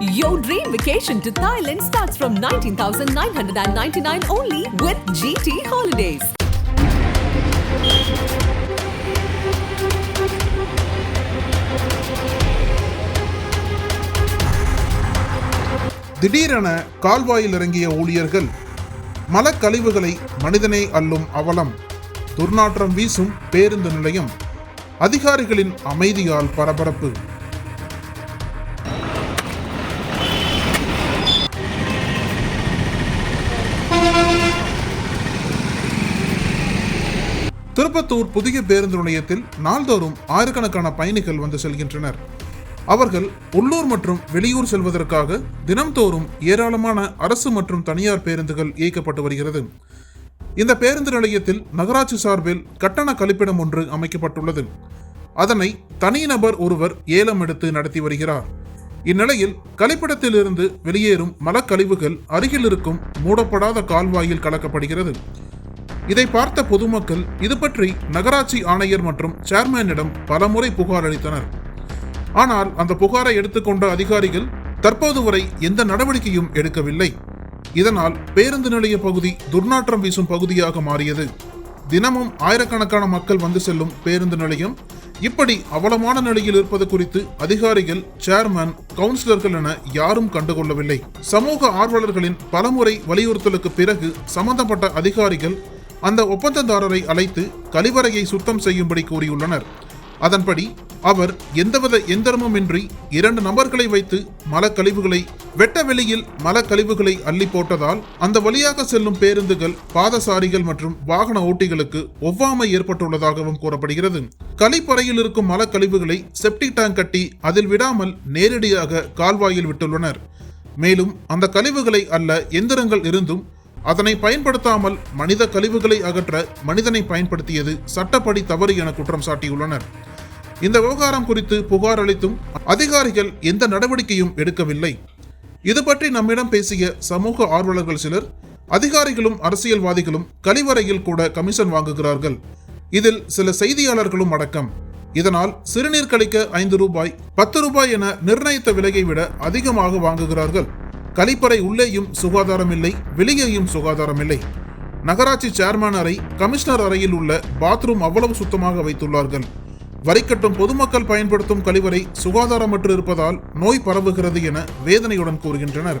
Your dream vacation to Thailand starts from 19,999 only with GT Holidays. திடீரென கால்வாயில் இறங்கிய ஊழியர்கள் மலக்கழிவுகளை மனிதனை அள்ளும் அவலம். துர்நாற்றம் வீசும் பேருந்து நிலையம். அதிகாரிகளின் அமைதியால் பரபரப்பு. திருப்பத்தூர் புதிய பேருந்து நிலையத்தில் நாள்தோறும் ஆயிரக்கணக்கான பயணிகள் வந்து செல்கின்றனர். அவர்கள் உள்ளூர் மற்றும் வெளியூர் செல்வதற்காக தினம்தோறும் ஏராளமான அரசு மற்றும் தனியார் பேருந்துகள் இயக்கப்பட்டு வருகிறது. இந்த பேருந்து நிலையத்தில் நகராட்சி சார்பில் கட்டண கழிப்பிடம் ஒன்று அமைக்கப்பட்டுள்ளது. அதனை தனிநபர் ஒருவர் ஏலம் எடுத்து நடத்தி வருகிறார். இந்நிலையில் கழிப்பிடத்திலிருந்து வெளியேறும் மலக்கழிவுகள் அருகில் இருக்கும் மூடப்படாத கால்வாயில் கலக்கப்படுகிறது. இதை பார்த்த பொதுமக்கள் இது பற்றி நகராட்சி ஆணையர் மற்றும் சேர்மேனிடம் பலமுறை புகார் அளித்தனர். ஆனால் அந்த புகாரை எடுத்துக்கொண்ட அதிகாரிகள் தற்போது வரை எந்த நடவடிக்கையும் எடுக்கவில்லை. இதனால் பேருந்து நிலைய பகுதி துர்நாற்றம் வீசும் பகுதியாக மாறியது. தினமும் ஆயிரக்கணக்கான மக்கள் வந்து செல்லும் பேருந்து நிலையம் இப்படி அவலமான நிலையில் இருப்பது குறித்து அதிகாரிகள் சேர்மன் கவுன்சிலர்கள் என யாரும் கண்டுகொள்ளவில்லை. சமூக ஆர்வலர்களின் பலமுறை வலியுறுத்தலுக்கு பிறகு சம்பந்தப்பட்ட அதிகாரிகள் அந்த ஒப்பந்ததாரரை அழைத்து கழிவறையை சுத்தம் செய்யும்படி கூறியுள்ளனர். அதன்படி அவர் எந்தவித எந்திரமுமின்றி இரண்டு நபர்களை வைத்து மலக்கழிவுகளை வெட்ட வெளியில் மலக்கழிவுகளை அள்ளி போட்டதால் அந்த வழியாக செல்லும் பேருந்துகள் பாதசாரிகள் மற்றும் வாகன ஓட்டிகளுக்கு ஒவ்வாமை ஏற்பட்டுள்ளதாகவும் கூறப்படுகிறது. கழிப்பறையில் இருக்கும் மலக்கழிவுகளை செப்டிக் டேங்க் கட்டி அதில் விடாமல் நேரடியாக கால்வாயில் விட்டுள்ளனர். மேலும் அந்த கழிவுகளை அல்ல எந்திரங்கள் இருந்தும் அதனை பயன்படுத்தாமல் மனித கழிவுகளை அகற்ற மனிதனை பயன்படுத்தியது சட்டப்படி தவறு என குற்றம் சாட்டியுள்ளனர். இந்த விவகாரம் குறித்து புகார் அளித்தும் அதிகாரிகள் எந்த நடவடிக்கையும் எடுக்கவில்லை. இது பற்றி நம்மிடம் பேசிய சமூக ஆர்வலர்கள் சிலர் அதிகாரிகளும் அரசியல்வாதிகளும் கழிவறையில் கூட கமிஷன் வாங்குகிறார்கள். இதில் சில செய்தியாளர்களும் அடக்கம். இதனால் சிறுநீர் கழிக்க ஐந்து ரூபாய் பத்து ரூபாய் என நிர்ணயித்த விலையை விட அதிகமாக வாங்குகிறார்கள். கழிப்பறை உள்ளேயும் சுகாதாரம் இல்லை வெளியேயும் சுகாதாரம் இல்லை நகராட்சி சேர்மன் அறை கமிஷனர் அறையில் உள்ள பாத்ரூம் அவ்வளவு சுத்தமாக வைத்துள்ளார்கள். வரிக்கட்டும் பொதுமக்கள் பயன்படுத்தும் கழிவறை சுகாதாரமற்று இருப்பதால் நோய் பரவுகிறது என வேதனையுடன் கூறுகின்றனர்.